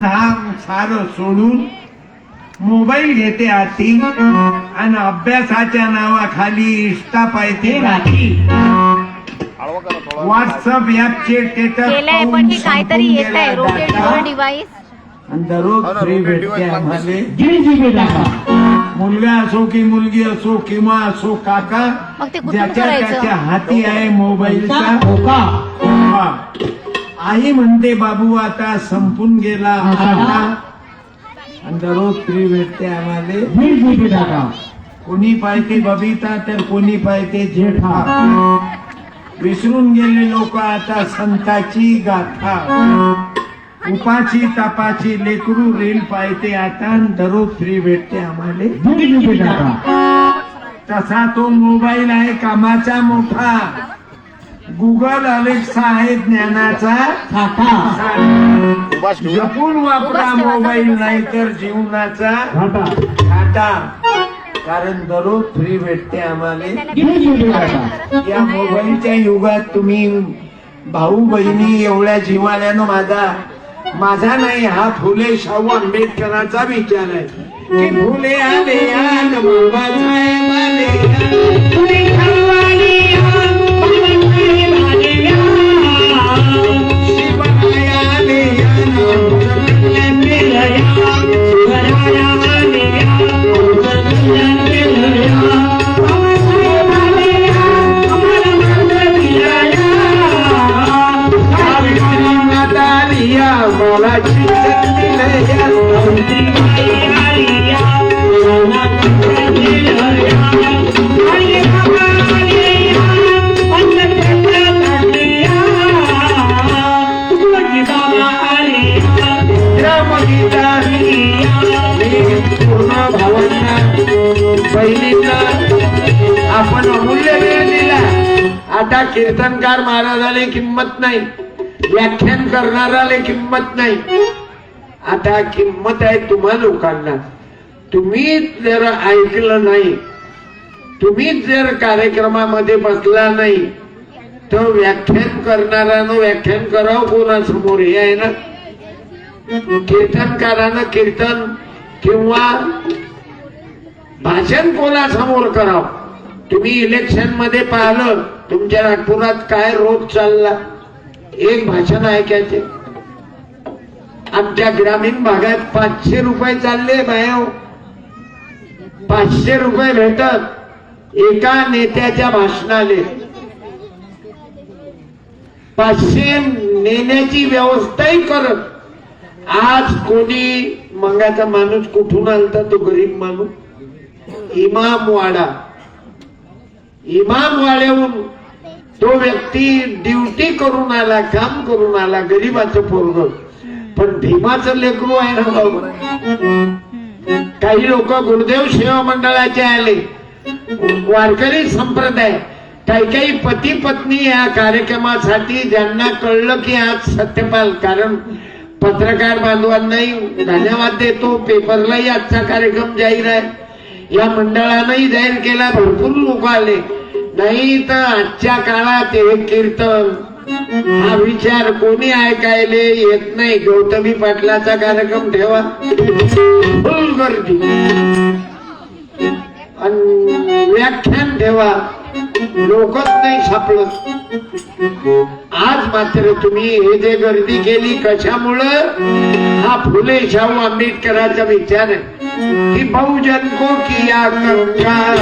हा सारं सोडून मोबाईल घेते हाती आणि अभ्यासाच्या नावाखाली इष्टा पाहिजे व्हॉट्सअप ऍपचे स्टेटस केलंय पण हे काहीतरी येत आहे रोटेट युअर डिव्हाइस आणि दररोज हो फ्री भेटते आम्हाला. मुलगा असो की मुलगी असो किंवा असो काका मग ते कुठून ज्याच्या करायचं? त्याच्या हाती आहे मोबाईलचा. धोका. आई म्हणते बाबू आता संपून गेला आणि दररोज फ्री भेटते आम्हाला. कोणी पाहते बबिता तर कोणी पाहते जेठा. विसरून गेले लोक आता संताची गाथा. उपाची तापाची लेकरू रील पाहते आता दररोज फ्री भेटते आम्हाला. तसा तो मोबाईल आहे कामाचा मोठा. गुगल अलेक्सा आहे ज्ञानाचा. साठा जपून वापरा मोबाईल नाही तर जीवनाचा. घाटा घाटा कारण दररोज फ्री भेटते आम्हाला. या मोबाईलच्या युगात तुम्ही भाऊ बहिणी एवढ्या जिवाल्यानं माझा माझा नाही हा फुले शाहू आंबेडकरांचा विचार आहे. की फुले आले आले मोठा कीर्तनकार महाराजाला किंमत नाही. व्याख्यान करणाराला किंमत नाही. आता किंमत आहे तुम्हा लोकांना. तुम्ही जर ऐकलं नाही तुम्हीच जर कार्यक्रमामध्ये बसला नाही तर व्याख्यान करणाऱ्यानं व्याख्यान करावं कोणासमोर? हे आहे ना? कीर्तनकारानं कीर्तन किंवा भाषण कोणासमोर करावं? तुम्ही इलेक्शनमध्ये पाहिलं तुमच्या नागपुरात काय रोग चालला? एक भाषण ऐकायचे. आमच्या ग्रामीण भागात पाचशे रुपये चालले बाया पाचशे रुपये भेटत. एका नेत्याच्या भाषणाले पाचशे नेण्याची व्यवस्थाही करत. आज कोणी मंगाचा माणूस कुठून आलता तो गरीब माणूस? इमाम वाडा. इमाम वाड्याहून तो व्यक्ती ड्युटी करून आला काम करून आला गरीबाचं पोरग. पण भीमाचं लेकरू आहे ना बाबा काही लोक गुरुदेव सेवा मंडळाचे आले. वारकरी संप्रदाय. काही काही पती पत्नी या कार्यक्रमासाठी ज्यांना कळलं की आज सत्यपाल कारण पत्रकार बांधवांनाही धन्यवाद देतो. पेपरलाही आजचा कार्यक्रम जाहीर आहे. या मंडळानंही जाहीर केला भरपूर लोक आले. नाही तर आजच्या काळात हे कीर्तन हा विचार कोणी ऐकायले येत नाही. गौतमी पाटलाचा कार्यक्रम ठेवा. फुल गर्दी. आणि व्याख्यान ठेवा. लोकच नाही सापडत. आज मात्र तुम्ही हे जे गर्दी केली कशामुळं? हा फुले शाहू आंबेडकरांचा विचार आहे. की बहुजन को किया कंगाल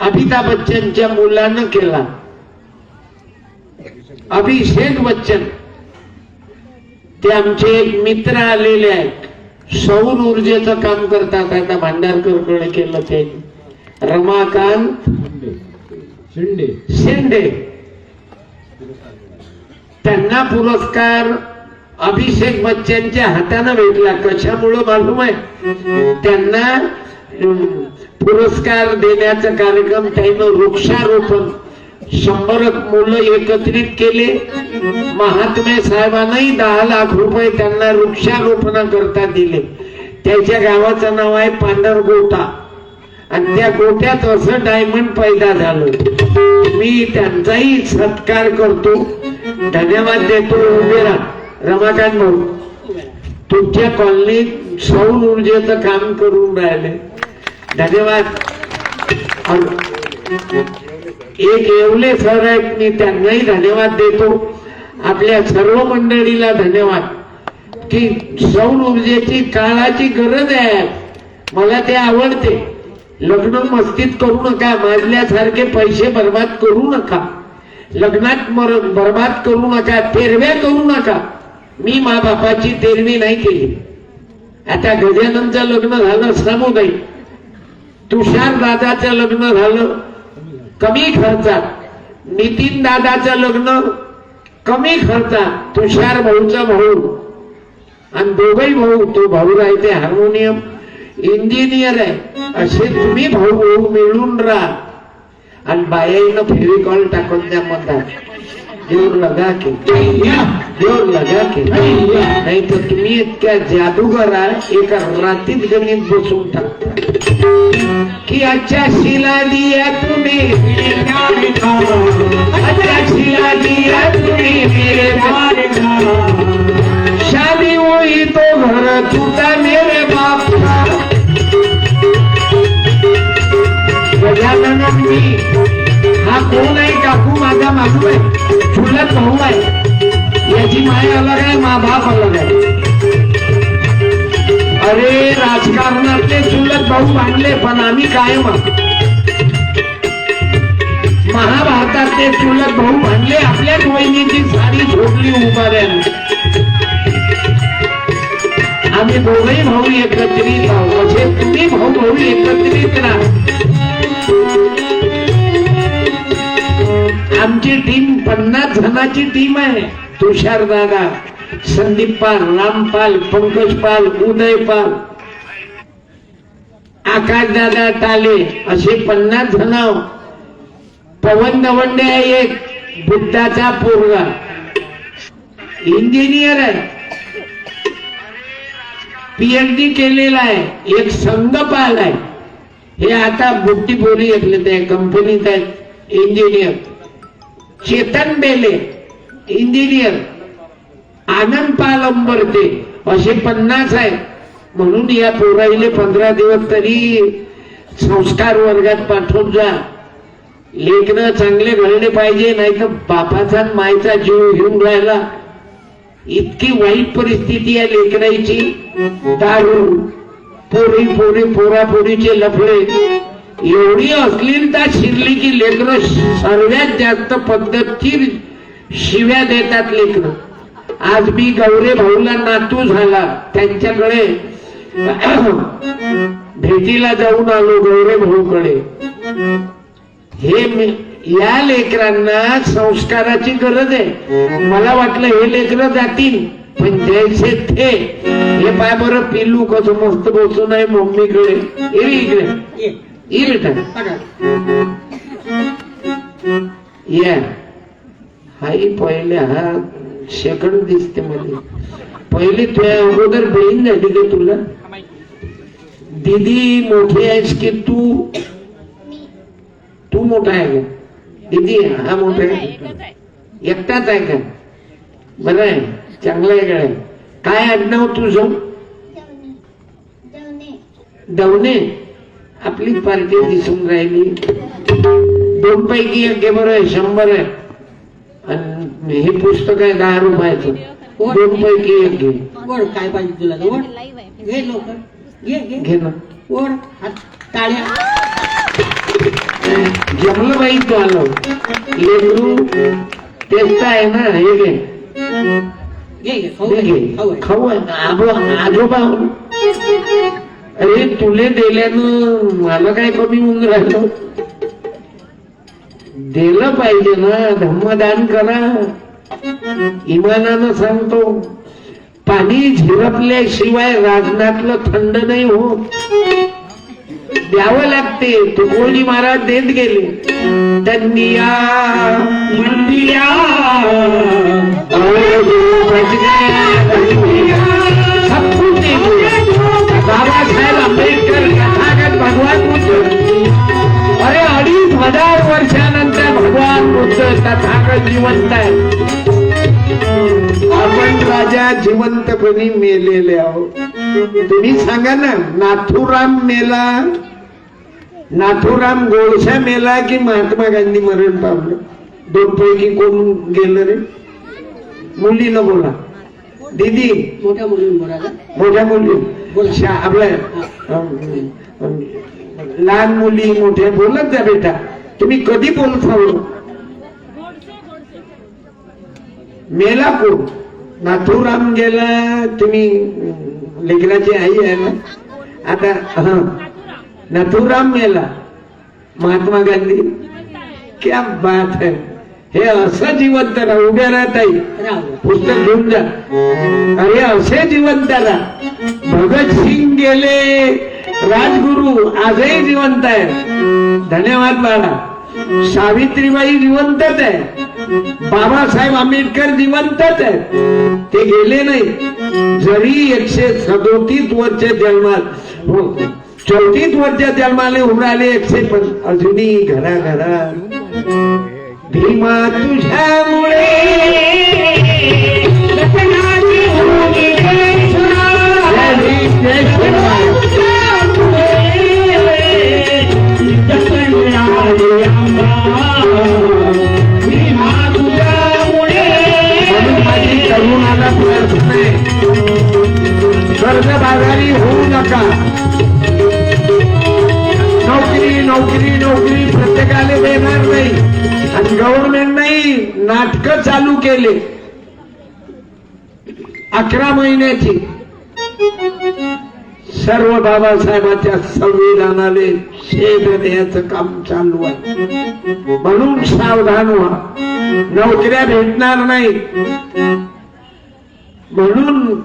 अमिताभ बच्चनच्या मुलानं केला. अभिषेक बच्चन. ते आमचे एक मित्र आलेले आहेत. सौर ऊर्जेचं काम करतात. आता भांडारकरकडे केलं ते. रमाकांत शिंदे. शिंदे. त्यांना पुरस्कार अभिषेक बच्चनच्या हाताने भेटला. कशामुळं मालूम आहे? त्यांना पुरस्कार देण्याचा कार्यक्रम त्यानं वृक्षारोपण. शंभर मुलं एकत्रित केले. महात्मे साहेबांनाही दहा लाख रुपये त्यांना वृक्षारोपणाकरता दिले. त्याच्या गावाचं नाव आहे पांढरगोटा आणि त्या गोट्यात असं डायमंड पैदा झालं. मी त्यांचाही सत्कार करतो. धन्यवाद देतो उभे राहा. रमाकांत भाऊ तुमच्या कॉलनीत सौर ऊर्जेचं काम करून राहिले. धन्यवाद. एक येवले सर आहेत मी त्यांनाही धन्यवाद देतो. आपल्या सर्व मंडळीला धन्यवाद. की सौर ऊर्जेची काळाची गरज आहे. मला ते आवडते. लग्न मस्तीत करू नका माझल्यासारखे पैसे बर्बाद करू नका. लग्नात मर बर्बाद करू नका तेरव्या करू नका. मी मा बापाची तेरवी नाही केली. आता गजाननचं लग्न झालं सामुदायिक तुषार दादाचं लग्न झालं कमी खर्चात. नितीन दादाचं लग्न कमी खर्चात. तुषार भाऊचा भाऊ. आणि दोघही भाऊ तो भाऊ आहे ते हार्मोनियम इंजिनियर आहे. असे तुम्ही भाऊ भाऊ मिळून राहा. आणि बायाईनं फेविकॉल टाकून द्या म्हणतात जोर लगा के जोर लगा के नाही तर तुम्ही इतक्या जादूगर एका रात्रीत जमीन बसून टाकता की अच्छा शिला दिया तुम्ही अच्छा शिला दिया तुम्ही मेरे शादी हुई तो घर टूटा मेरे बाप का मी हा कोण आहे? काकू माझा मागू आहे. चुलत भाऊ आहे. याची माय अलग आहे मा बाप अलग आहे. अरे राजकारणातले चुलत भाऊ मानले पण आम्ही कायम महाभारतातले चुलत भाऊ मानले आपल्याच वहिनीची साडी झोपली उभाऱ्याने. आम्ही दोघही भाऊ एकत्रित आहोत. असे तुम्ही भाऊ भाऊ एकत्रित राहा. आमची टीम पन्नास जणांची टीम आहे. तुषार दादा संदीप पाल रामपाल पंकज पाल उदय पाल. आकाश दादा टाले असे पन्नास जण पवन दवंडे आहे एक बुद्धाचा पोरगा. इंजिनियर आहे. पीएचडी केलेला आहे. एक संघपाल आहे. हे आता बुट्टी बोरी घेतले त्या कंपनीत आहेत इंजिनियर चेतन बेले इंजिनियर आनंद पाल अंबरते असे पन्नास आहेत. म्हणून या पोराईले पंधरा दिवस तरी संस्कार वर्गात पाठवून जा. लेखनं चांगले घडले पाहिजे नाही तर बापाचा आणि मायचा जीव घेऊन राहिला. इतकी वाईट परिस्थिती आहे लेकराईची दारू पोरी पोरी पोरापोरीचे लफडे. एवढी अश्लीलता शिरली की लेकरं सर्वात जास्त पद्धतशीर शिव्या देतात लेकरं. आज मी गौरे भाऊला नातू झाला. त्यांच्याकडे भेटीला जाऊन आलो गौरे भाऊकडे. हे या लेकरांना संस्काराची गरज आहे. मला वाटलं हे लेकर जातील पण जैसे थे. हे पाय बरं पिल्लू कसं मस्त बसून आहे मम्मीकडे. हे इकडे. ये बेटा या हाही पहिले हा शेकड दिसते मध्ये पहिले तुझ्या अगोदर बहीण झाली का तुला? दीदी मोठी आहेस की तू? तू मोठा आहे का? दीदी हा मोठा आहे? एकटाच आहे का? बरं आहे. चांगलं आहे काय काय आडनाव तुझं? दवणे आपली पार्टी दिसून राहिली. दोन पैकी एक घे बरं आहे शंभर आहे. आणि हे पुस्तक आहे दहा रुपयाचं. दोन पैकी एक घे काय पाहिजे तुला? घे लवकर. घे घे. घे ना. हात टाळ्या. जमलं बाई तू आलो लेकरू तेच आहे ना हे घे. घे घे खाऊ घे खाऊ आजोबा. अरे तुले दिल्यानं मला काय कमी होऊन राहिलं? दिलं पाहिजे ना धम्मदान करा. इमानानं सांगतो पाणी झिरपल्याशिवाय राजनातलं थंड नाही होत. द्यावं लागते. तुकोजी महाराज देत गेले. तन्निया मंदिया. जिवंत आहे. आपण राजा जिवंतपणी मेलेले आहोत. तुम्ही सांगा ना नाथुराम मेला नाथुराम गोडसा मेला की महात्मा गांधी मरण पावलं? दोन पैकी कोण गेलं रे? मुलीनं बोला. दीदी. मोठ्या बोलायला मोठ्या मुली. बोला. शा- आपल्या लहान मुली मोठ्या बोलत जा बेटा. तुम्ही कधी बोलता हो? मेला कोण नाथुराम गेला तुम्ही लेखनाची आई आहे ना? आता हा. नाथूराम मेला. महात्मा गांधी. क्या बात है. हे असं जिवंत राहा. उभ्या राहता पुस्तक घेऊन जा. अरे असे जिवंत राहा. भगत सिंग गेले. राजगुरु आजही जिवंत आहे धन्यवाद बाळा. सावित्रीबाई जिवंतच आहे बाबासाहेब आंबेडकर जिवंतच आहे ते गेले नाही. जरी एकशे सदोतीस वर्ष जन्मात हो, चौतीस वर्ष जन्माले उमराले एकशे अजूनही घरा भीमा तुझ्यामुळे. कर्जबाजारी होऊ नका. नोकरी नोकरी नोकरी प्रत्येकाला देणार नाही. आणि गव्हर्नमेंट नाही नाटक चालू केले. अकरा महिन्याची. सर्व बाबासाहेबांच्या संविधानाने शेध देण्याचं काम चालू आहे. म्हणून सावधान व्हा. नोकऱ्या भेटणार नाही. म्हणून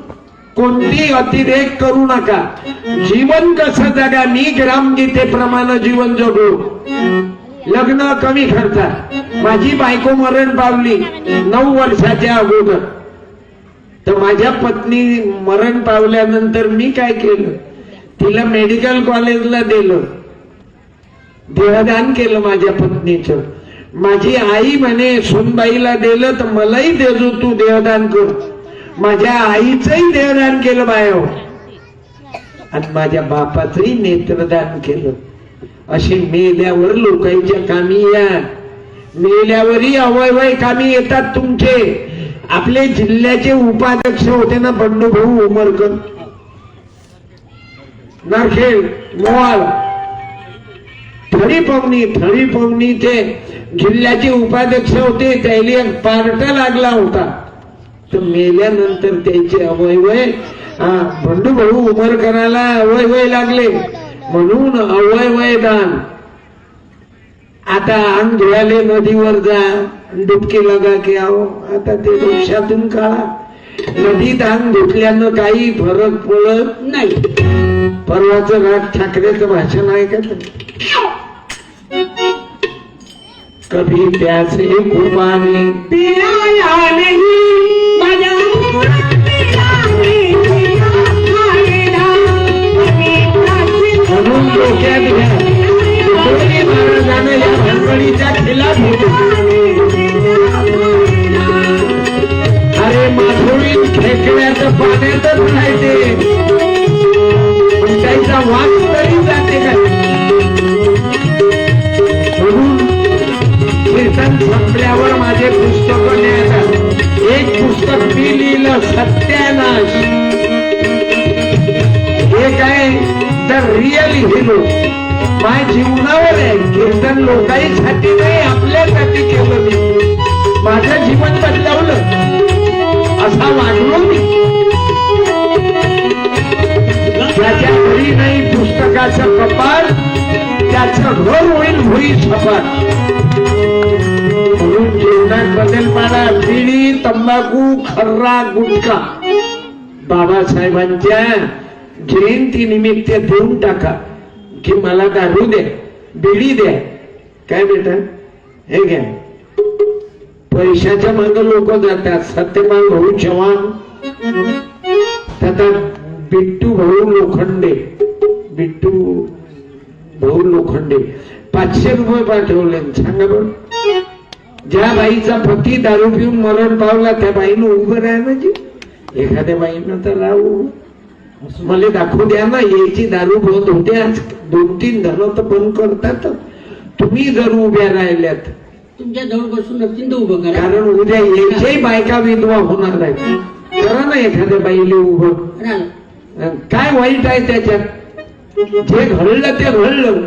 कोणती अतिरेक करू नका. जीवन कसं जगा मी ग्रामगीतेप्रमाणे जीवन जगू. लग्न कमी करता. माझी बायको मरण पावली नऊ वर्षाच्या अगोदर. तर माझ्या पत्नी मरण पावल्यानंतर मी काय केलं? तिला मेडिकल कॉलेजला दिलं. देहदान केलं माझ्या पत्नीचं. माझी आई म्हणे सुनबाईला दिलं तर मलाही देजो तू देहदान कर. माझ्या आईचंही देहदान केलं बायो. आणि माझ्या बापाचंही नेत्रदान केलं. अशी मेल्यावर लोकांच्या कामी या. मेल्यावरही अवयवय कामी येतात तुमचे. आपले जिल्ह्याचे उपाध्यक्ष होते ना बंडूभाऊ उमरकर. नारखेड मोवाळ थळी पवनी थळी पवनीचे जिल्ह्याचे उपाध्यक्ष होते त्याला एक पार्ट लागला होता. तर मेल्यानंतर त्याचे अवयवय हा बंडूभाऊ उमरकराला अवयवय लागले. म्हणून अवयवय दान. आता अंग धुळाले नदीवर जा. डुबकी लगा की आहो आता ते डोक्यातून काढा. नदीत अंग धुतल्यानं काही फरक पडत नाही. परवाचं राज ठाकरेचं भाषण आहे का कभी प्यासे को पानी पिलाया नहीं डोक्यात घ्या. या भानगडीच्या खिलाफ अरे माधुरीत खेकड्याचं पाण्यातच नाही ते पण त्याचा तरी जाते का? म्हणून कीर्तन संपल्यावर माझे पुस्तक न्यायचा. एक पुस्तक मी लिहिलं सत्यानाश. रिअल हिरो माय जीवनावर आहे. कीर्तन लोकांसाठी नाही आपल्यासाठी केलं मी. माझं जीवन बदलवलं. असा वागलो मी. त्याच्या घरी नाही पुस्तकाचं कपाट त्याचं घर होईल भुई सपाट म्हणून जीवनात बदल पाडा. बिडी तंबाखू खर्रा गुटखा. बाबासाहेबांच्या जयंती निमित्त देऊन टाका की मला दारू द्या बिडी द्या. काय बेटा? हे घ्या. पैशाच्या मागे लोक जातात सत्यमान भाऊ चव्हाण त्याचा बिट्टू भाऊ लोखंडे. बिट्टू भाऊ लोखंडे. पाचशे रुपये पाठवले. सांगा बरं. ज्या बाईचा पती दारू पिऊन मरण पावला त्या बाईनं उभं राहा ना जी एखाद्या बाईनं तर राहू. मला दाखवू द्या ना याची दारू बंद होते आज. दोन तीन जण तर बंद करतात. तुम्ही जर उभ्या राहिल्यात. तुमच्या जवळ बसून तर उभं करा. कारण उद्या याच्याही बायका विधवा होणार आहेत करा ना एखाद्या बाईले उभं. काय वाईट आहे त्याच्यात? जे घडलं ते घडलं.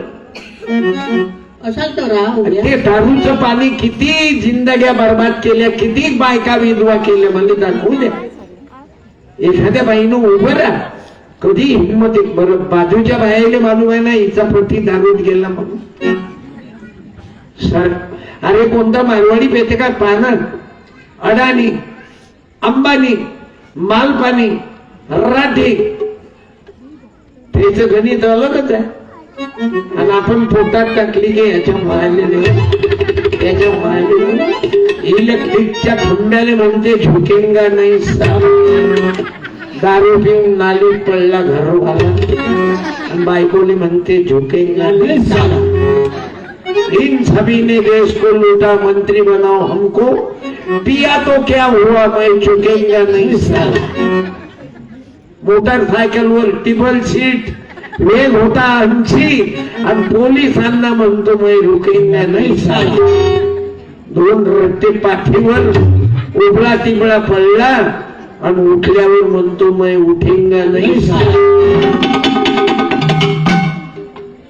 असाल तर ते दारूचं पाणी किती जिंदग्या बर्बाद केल्या किती बायका विधवा केल्या मला दाखवू द्या. एखाद्या बाईनं उभं राहा. कधी हिंमत एक बर बाजूच्या बायाले मालूम आहे ना हिचा पती दारूत गेला म्हणून. सर अरे कोणता मारवाडी पेते काय पानन अडाणी अंबानी मालपानी राठी त्याच गणित अलगच आहे. आणि आपण पोटात टाकली की याच्या मारलेले याच्या मारलेले इलेक्ट्रिकच्या खंड्याने म्हणते झुकेंगा नाही साप? दारू पिऊन नाली पडला घरवाला आणि बायकोली म्हणते झुकेंगा नाही साप इन सभी ने देश को लूटा मंत्री बनाओ हमको. पिया तो क्या हुआ मैं झुकेंगा नहीं साला. मोटरसायकलवर टिबल सीट वेग होता आमची. आणि पोलिसांना म्हणतो मैं रुकेंगा नाही साला. दोन रट्टे पाठीवर उबळा तिबळा पडला. आणि उठल्यावर म्हणतो मैं उठेंगा नाही. साला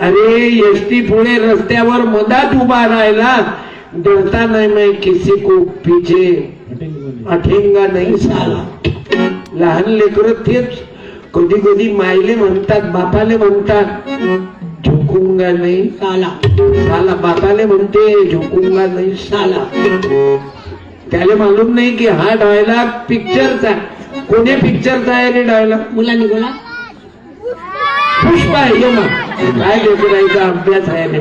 अरे एसटी पुणे रस्त्यावर मधात उभा राहिला. डरता नाही मैं किसी को पीछे अठेंगा नाही साला लहान लेकर तेच कधी कधी मायले म्हणतात बापाले म्हणतात झुकूंगा नाही. साला साला बापाले म्हणते झुकूंगा नाही साला त्याला मालूम नाही की हा डायलॉग पिक्चरचा कोण्या पिक्चरचा आहे रे डायलॉग मुलांनी बोला. पुष्पा मग. काय लेकरायचा अभ्यास आहे रे?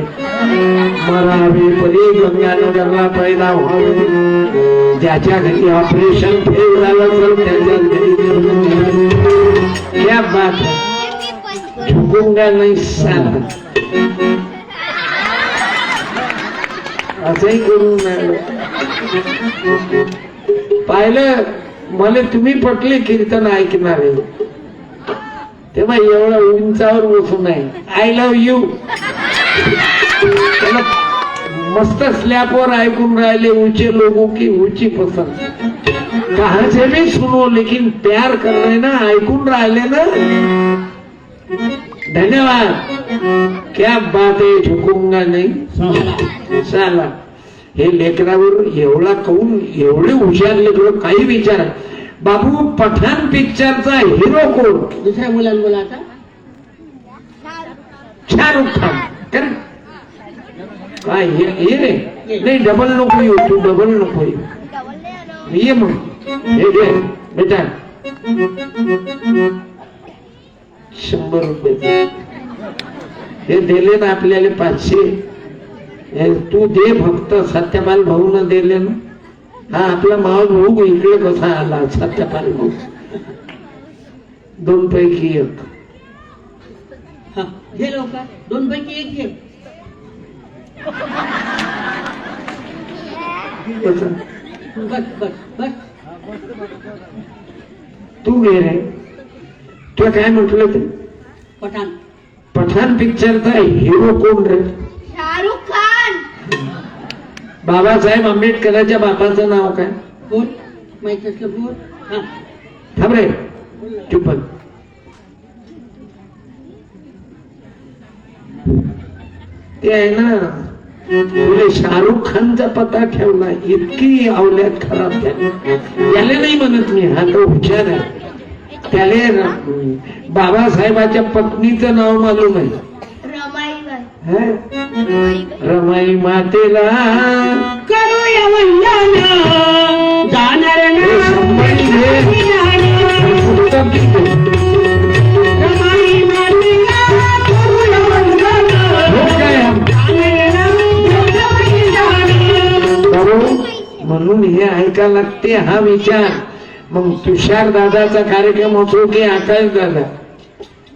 मरावे परी गंगानगरला पैदा व्हावे. ज्याच्या घरी ऑपरेशन फेल झालं तर त्याच्या घरी. क्या बात है झुकूंगा नाही सांग. असंही करून पाहिलं मला तुम्ही पटले कीर्तन ऐकणारे तेव्हा एवढं उंचावर बसून आहे. आय लव्ह यू मस्त स्लॅपवर ऐकून राहिले ऊंचे लोगों की ऊंची पसंत. कहाचे भी सुनो लेकिन प्यार कर रहे ना ऐकून राहिले ना. धन्यवाद. क्या बात आहे झुकूंगा नाही. साला हे लेकरावर एवढा कहून एवढे हुशार लेकर काही विचार. बाबू पठाण पिक्चरचा हिरो कोण? दुसऱ्या मुलांनी बोला आता. शाहरुख खान. कर. काय हे रे. नाही डबल नको येऊ तू डबल नको येऊ. ये मग. हे घे बेटा शंभर रुपये. हे दिले ना आपल्याला पाचशे. तू दे फक्त सत्यपाल भाऊन दिले ना. हा आपला मावस भाऊ इकडे कसा आला सत्यपाल भाऊ. दोन पैकी एक. हा दोन पैकी एक घे. कसं? बस बस बस. तू घे रे. तुला काय म्हटलं ते? पठाण. पठाण पिक्चरचा हिरो कोण रे? शाहरुख खान. बाबासाहेब आंबेडकरांच्या बापाचं नाव काय? बोल. माहीत असलं बोल. हा. थांब रे. चुपन ते आहे ना तुले शाहरुख खानचा पत्ता ठेवला. इतकी आवल्यात खराब झाली. त्याला नाही म्हणत मी हा तो हुशार आहे. त्याला बाबासाहेबाच्या पत्नीचं नाव मालूम आहे? रमाई मातेला करू करूया वंदन जाणार म्हणून हे ऐकायला लागते हा विचार. मग तुषार दादाचा कार्यक्रम होतो की आकाश दादा?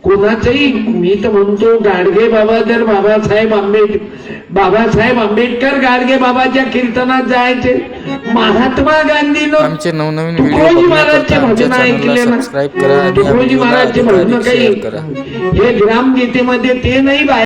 कोणाचंही मी तर म्हणतो गाडगे बाबा जर बाबासाहेब आंबेड बाबासाहेब आंबेडकर गाडगे बाबाच्या कीर्तनात जायचे. महात्मा गांधीनं आमचे नवनवीन तुकडोजी महाराजचे भजन ऐकले ना. तुकडोजी महाराजचे भजन काही हे ग्रामगीतेमध्ये ते नाही बाहेर